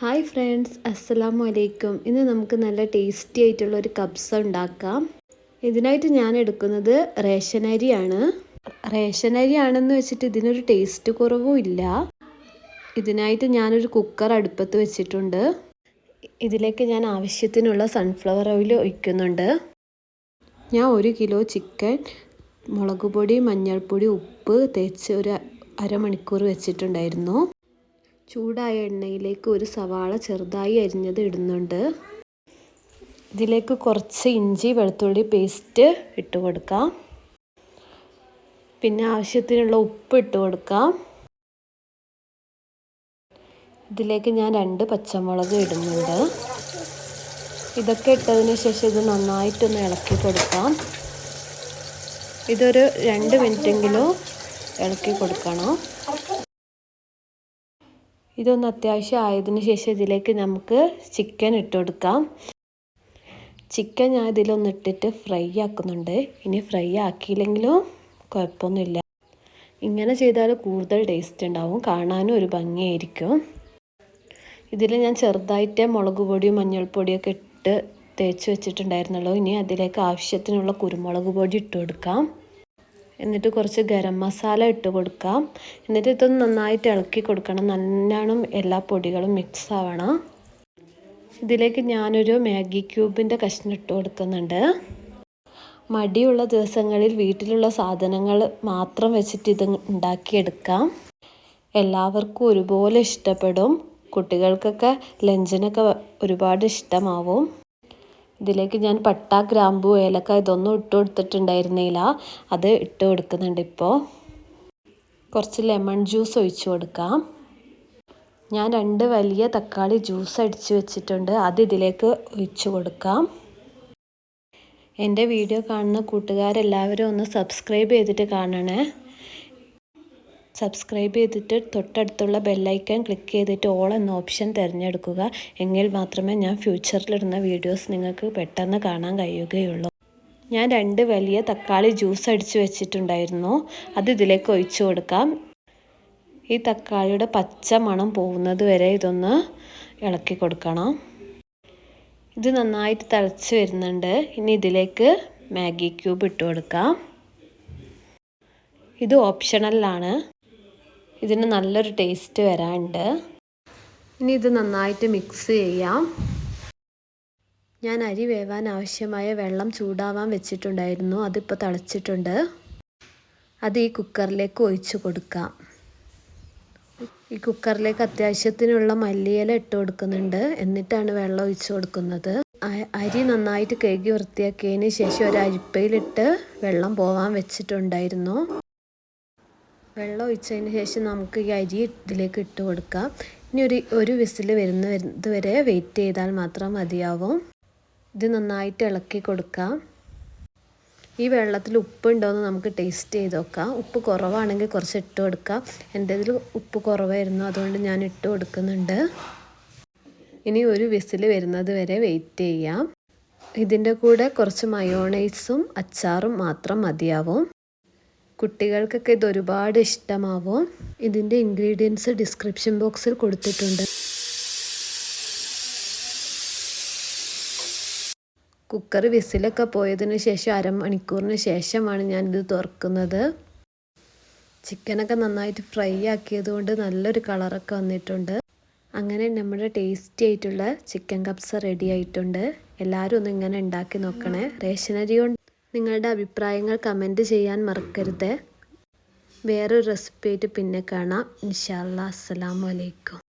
Hi friends അസ്സലാമു അലൈക്കും ഇന്ന് നമുക്ക് നല്ല ടേസ്റ്റി ആയിട്ടുള്ള ഒരു കബ്സ ഉണ്ടാക്കാം. ഇതിനായിട്ട് ഞാൻ എടുക്കുന്നത് റേഷൻ അരിയാണ്. റേഷൻ അരി ആണെന്ന് വെച്ചിട്ട് ഇതിനൊരു ടേസ്റ്റ് കുറവും ഇല്ല. ഇതിനായിട്ട് ഞാനൊരു കുക്കർ അടുപ്പത്ത് വെച്ചിട്ടുണ്ട്. ഇതിലേക്ക് ഞാൻ ആവശ്യത്തിനുള്ള സൺഫ്ലവർ ഓയിൽ ഒഴിക്കുന്നുണ്ട്. ഞാൻ ഒരു കിലോ ചിക്കൻ മുളക് പൊടി മഞ്ഞൾപ്പൊടി ഉപ്പ് തേച്ച് ഒരു അരമണിക്കൂർ വെച്ചിട്ടുണ്ടായിരുന്നു. ചൂടായ എണ്ണയിലേക്ക് ഒരു സവാള ചെറുതായി അരിഞ്ഞത് ഇടുന്നുണ്ട്. ഇതിലേക്ക് കുറച്ച് ഇഞ്ചി വെളുത്തുള്ളി പേസ്റ്റ് ഇട്ട് കൊടുക്കാം. പിന്നെ ആവശ്യത്തിനുള്ള ഉപ്പ് ഇട്ട് കൊടുക്കാം. ഇതിലേക്ക് ഞാൻ രണ്ട് പച്ചമുളക് ഇടുന്നുണ്ട്. ഇതൊക്കെ ഇട്ടതിന് ശേഷം ഇത് നന്നായിട്ടൊന്ന് ഇളക്കി കൊടുക്കാം. ഇതൊരു രണ്ട് മിനിറ്റെങ്കിലും ഇളക്കി കൊടുക്കണം. ഇതൊന്ന് അത്യാവശ്യം ആയതിന് ശേഷം ഇതിലേക്ക് നമുക്ക് ചിക്കൻ ഇട്ട് കൊടുക്കാം ചിക്കൻ ഞാൻ ഇതിലൊന്ന് ഇട്ടിട്ട് ഫ്രൈ ആക്കുന്നുണ്ട്. ഇനി ഫ്രൈ ആക്കിയില്ലെങ്കിലും കുഴപ്പമൊന്നുമില്ല. ഇങ്ങനെ ചെയ്താൽ കൂടുതൽ ടേസ്റ്റ് ഉണ്ടാവും. കാണാനും ഒരു ഭംഗിയായിരിക്കും. ഇതിൽ ഞാൻ ചെറുതായിട്ട് മുളക് പൊടിയും മഞ്ഞൾപ്പൊടിയൊക്കെ ഇട്ട് തേച്ച് വെച്ചിട്ടുണ്ടായിരുന്നുള്ളൂ ഇനി അതിലേക്ക് ആവശ്യത്തിനുള്ള കുരുമുളക് പൊടി ഇട്ട് കൊടുക്കാം എന്നിട്ട് കുറച്ച് ഗരം മസാല ഇട്ട് കൊടുക്കാം. എന്നിട്ട് ഇതൊന്ന് നന്നായിട്ട് ഇളക്കി കൊടുക്കണം. നല്ലോണം എല്ലാ പൊടികളും മിക്സ് ആവണം. ഇതിലേക്ക് ഞാനൊരു മാഗി ക്യൂബിന്റെ കഷ്ണം ഇട്ട് കൊടുക്കുന്നുണ്ട്. മടിയുള്ള ദിവസങ്ങളിൽ വീട്ടിലുള്ള സാധനങ്ങൾ മാത്രം വെച്ചിട്ട് ഇത് ഉണ്ടാക്കിയെടുക്കാം. എല്ലാവർക്കും ഒരുപോലെ ഇഷ്ടപ്പെടും. കുട്ടികൾക്കൊക്കെ ലഞ്ചിനൊക്കെ ഒരുപാട് ഇഷ്ടമാവും. ഇതിലേക്ക് ഞാൻ പട്ട ഗ്രാമ്പു ഏലക്ക ഇതൊന്നും ഇട്ട് കൊടുത്തിട്ടുണ്ടായിരുന്നില്ല. അത് ഇട്ട് കൊടുക്കുന്നുണ്ട് ഇപ്പോൾ കുറച്ച് ലെമൺ ജ്യൂസ് ഒഴിച്ചു കൊടുക്കാം. ഞാൻ രണ്ട് വലിയ തക്കാളി ജ്യൂസ് അടിച്ച് വെച്ചിട്ടുണ്ട്. അത് ഇതിലേക്ക് ഒഴിച്ചു കൊടുക്കാം. എന്റെ വീഡിയോ കാണുന്ന കൂട്ടുകാരെല്ലാവരും ഒന്ന് സബ്സ്ക്രൈബ് ചെയ്തിട്ട് കാണണേ. സബ്സ്ക്രൈബ് ചെയ്തിട്ട് തൊട്ടടുത്തുള്ള ബെല്ലൈക്കൺ ക്ലിക്ക് ചെയ്തിട്ട് ഓൾ എന്ന ഓപ്ഷൻ തിരഞ്ഞെടുക്കുക. എങ്കിൽ മാത്രമേ ഞാൻ ഫ്യൂച്ചറിലിടുന്ന വീഡിയോസ് നിങ്ങൾക്ക് പെട്ടെന്ന് കാണാൻ കഴിയുകയുള്ളൂ. ഞാൻ രണ്ട് വലിയ തക്കാളി ജ്യൂസ് അടിച്ച് വെച്ചിട്ടുണ്ടായിരുന്നു. അത് ഇതിലേക്ക് ഒഴിച്ചു കൊടുക്കാം. ഈ തക്കാളിയുടെ പച്ച മണം പോകുന്നത് വരെ ഇതൊന്ന് ഇളക്കി കൊടുക്കണം. ഇത് നന്നായിട്ട് തിളച്ച് വരുന്നുണ്ട്. ഇനി ഇതിലേക്ക് മാഗി ക്യൂബ് ഇട്ട് കൊടുക്കാം. ഇത് ഓപ്ഷണലാണ് ഇതിന് നല്ലൊരു ടേസ്റ്റ് വരാനുണ്ട്. ഇനി ഇത് നന്നായിട്ട് മിക്സ് ചെയ്യാം. ഞാൻ അരി വേവാൻ ആവശ്യമായ വെള്ളം ചൂടാവാൻ വെച്ചിട്ടുണ്ടായിരുന്നു. അതിപ്പോൾ തിളച്ചിട്ടുണ്ട്. അത് ഈ കുക്കറിലേക്ക് ഒഴിച്ചു കൊടുക്കാം. ഈ കുക്കറിലേക്ക് അത്യാവശ്യത്തിനുള്ള മല്ലിയില ഇട്ട് കൊടുക്കുന്നുണ്ട്. എന്നിട്ടാണ് വെള്ളം ഒഴിച്ചു കൊടുക്കുന്നത്. അരി നന്നായിട്ട് കഴുകി വൃത്തിയാക്കിയതിന് ശേഷം ഒരു അരിപ്പയിലിട്ട് വെള്ളം പോവാൻ വെച്ചിട്ടുണ്ടായിരുന്നു. വെള്ളം ഒഴിച്ചതിന് ശേഷം നമുക്ക് ഈ അരി ഇതിലേക്ക് ഇട്ട് കൊടുക്കാം. ഇനി ഒരു ഒരു വിസിൽ വരുന്ന വരെ വെയിറ്റ് ചെയ്താൽ മാത്രം മതിയാവും. ഇത് നന്നായിട്ട് ഇളക്കി കൊടുക്കാം. ഈ വെള്ളത്തിൽ ഉപ്പുണ്ടോയെന്ന് നമുക്ക് ടേസ്റ്റ് ചെയ്ത് നോക്കാം. ഉപ്പ് കുറവാണെങ്കിൽ കുറച്ച് ഇട്ട് കൊടുക്കാം. എന്റെ ഇതിൽ ഉപ്പ് കുറവായിരുന്നു അതുകൊണ്ട് ഞാൻ ഇട്ട് കൊടുക്കുന്നുണ്ട്. ഇനി ഒരു വിസിൽ വരുന്നത് വരെ വെയിറ്റ് ചെയ്യാം. ഇതിന്റെ കൂടെ കുറച്ച് മയോണൈസും അച്ചാറും മാത്രം മതിയാവും. കുട്ടികൾക്കൊക്കെ ഇത് ഒരുപാട് ഇഷ്ടമാവും. ഇതിന്റെ ഇൻഗ്രീഡിയൻസ് ഡിസ്ക്രിപ്ഷൻ ബോക്സിൽ കൊടുത്തിട്ടുണ്ട്. കുക്കർ വിസിലൊക്കെ പോയതിന് ശേഷം അരമണിക്കൂറിന് ശേഷമാണ് ഞാനിത് തുറക്കുന്നത്. ചിക്കനൊക്കെ നന്നായിട്ട് ഫ്രൈ ആക്കിയതുകൊണ്ട് നല്ലൊരു കളറൊക്കെ വന്നിട്ടുണ്ട്. അങ്ങനെ നമ്മുടെ ടേസ്റ്റി ആയിട്ടുള്ള ചിക്കൻ കപ്സ് റെഡി ആയിട്ടുണ്ട്. എല്ലാവരും ഒന്ന് ഇങ്ങനെ ഉണ്ടാക്കി നോക്കണേ. റേഷനരി കൊണ്ട് നിങ്ങളുടെ അഭിപ്രായങ്ങൾ കമന്റ് ചെയ്യാൻ മറക്കരുത്. വേറൊരു റെസിപ്പി ആയിട്ട് പിന്നെ കാണാം. ഇൻഷാല്ലാ അസ്സലാമു അലൈക്കും.